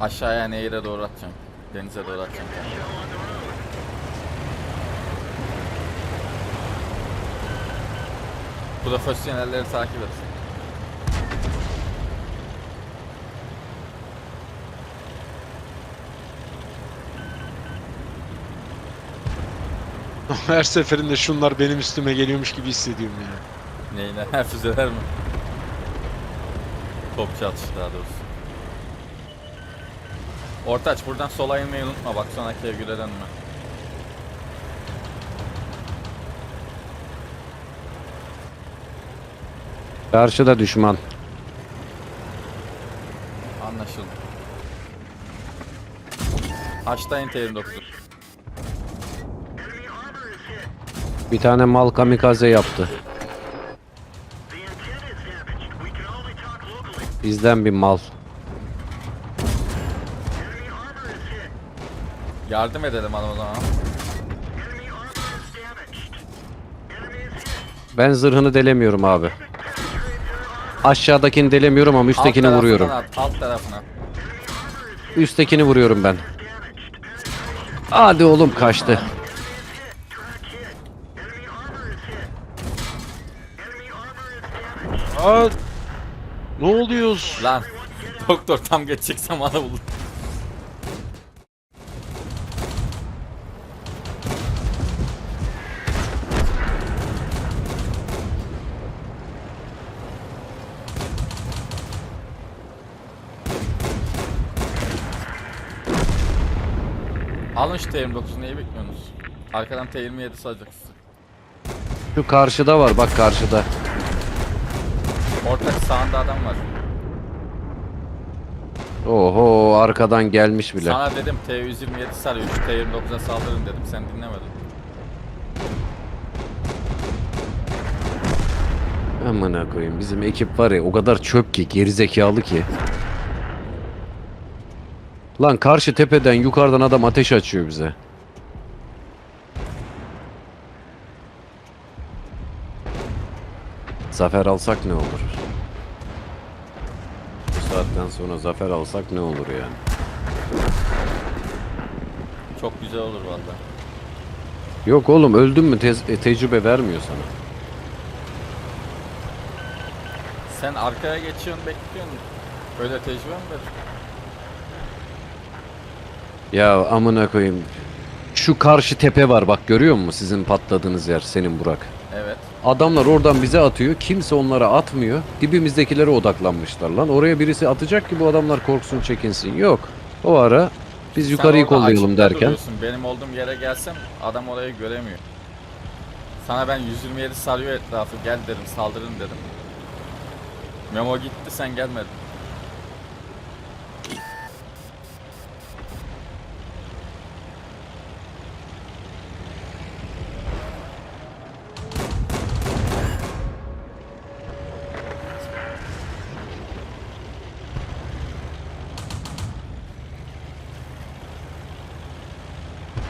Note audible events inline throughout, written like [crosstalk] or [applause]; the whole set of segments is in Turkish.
Aşağıya nehire doğru atacağım. Denize doğru atacağım. Profesyonelleri takip et. [laughs] Her seferinde şunlar benim üstüme geliyormuş gibi hissediyorum ya. Neyine? [laughs] Füzeler mi? Topçu atışı daha doğrusu. Ortaç buradan sola inmeyi unutma bak sonraki ev güle dönme. Karşıda düşman. Anlaşıldı. Açtayın T29'u. Bir tane mal kamikaze yaptı. Bizden bir mal. Yardım edelim adam o zaman. Ben zırhını delemiyorum abi. Aşağıdakini delemiyorum ama üsttekini Alt vuruyorum. tarafından At, alt tarafına. Üsttekini vuruyorum ben. Hadi oğlum kaçtı. Aa, ne oluyoruz? Lan doktor tam geçeceksem bana bulur. Alın şu T29'u neyi bekliyorsunuz? Arkadan T27 salacaksın. Şu karşıda var bak karşıda. Ortak sağında adam var. Oho arkadan gelmiş bile. Sana dedim T127 sarıyor şu T29'a saldırın dedim sen dinlemedin. Amına koyayım bizim ekip var ya o kadar çöp ki gerizekalı ki. Lan karşı tepeden yukarıdan adam ateş açıyor bize. Zafer alsak ne olur? Bu saatten sonra zafer alsak ne olur yani? Çok güzel olur valla. Yok oğlum öldün mü tez- e, tecrübe vermiyor sana. Sen arkaya geçiyorsun bekliyorsun. Öyle tecrübe mi var? Ya amına koyayım. Şu karşı tepe var bak görüyor musun sizin patladığınız yer senin Burak. Evet. Adamlar oradan bize atıyor. Kimse onlara atmıyor. Dibimizdekilere odaklanmışlar lan. Oraya birisi atacak ki bu adamlar korksun çekinsin. Yok. O ara biz Sen yukarıyı orada kollayalım açıkta derken. duruyorsun. Benim olduğum yere gelsem adam orayı göremiyor. Sana ben 127 sarıyor etrafı gel dedim saldırın dedim. Memo gitti sen gelmedin.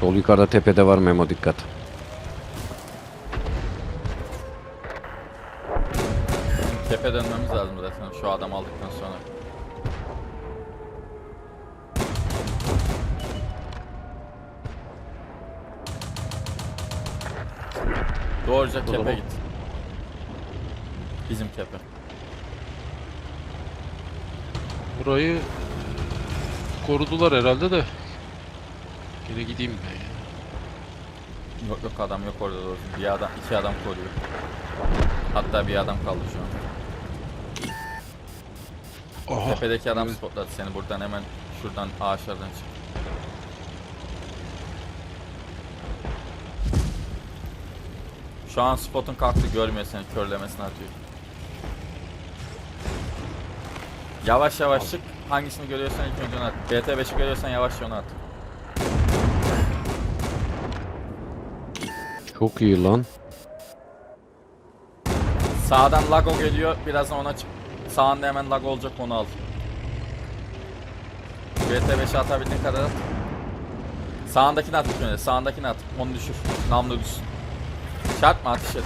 Sol yukarıda tepede var Memo dikkat. Tepe dönmemiz lazım zaten şu adam aldıktan sonra. Doğruca kepe zaman- git. Bizim kepe. Burayı e, korudular herhalde de. Yine gideyim ben ya. Yok yok adam yok orada doğrusu. Bir adam, iki adam koruyor. Hatta bir adam kaldı şu an. Aha. Tepedeki adam spotladı seni buradan hemen şuradan ağaçlardan çık. Şu an spotun kalktı görmüyor seni körlemesine atıyor. Yavaş yavaş çık. Hangisini görüyorsan ilk önce onu at. BT5'i görüyorsan yavaş onu at. Çok iyi lan. Sağdan lago geliyor. Birazdan ona çık. Sağında hemen lago olacak onu al. BT5'i atabildiğin kadar at. Sağındakini at önce. Sağındakini at. Onu düşür. Namlu düşsün. Çarpma ateş et.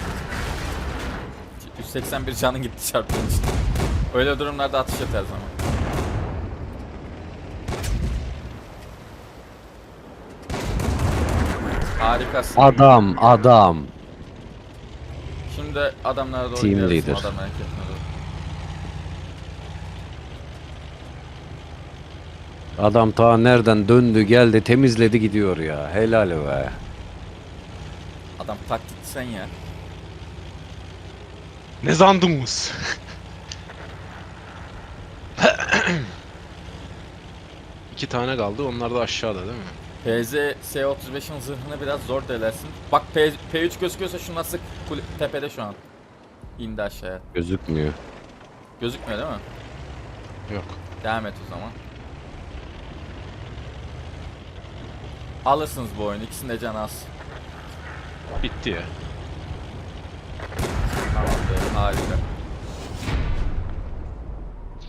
181 canın gitti çarptığın için. Öyle durumlarda ateş et her zaman. Harikasın. Adam, adam. Şimdi adamlara doğru Team gidiyorsun, leader. Adam doğru. Adam ta nereden döndü geldi temizledi gidiyor ya. Helal be. Adam taktik sen ya. Ne zandınız? [laughs] İki tane kaldı. Onlar da aşağıda değil mi? PZ S35'in zırhını biraz zor delersin. Bak P, P3 gözüküyorsa şuna sık. Kule- tepede şu an. İndi aşağıya. Gözükmüyor. Gözükmüyor değil mi? Yok. Devam et o zaman. Alırsınız bu oyunu. İkisinin de canı az. Bitti ya. Tamamdır. Harika.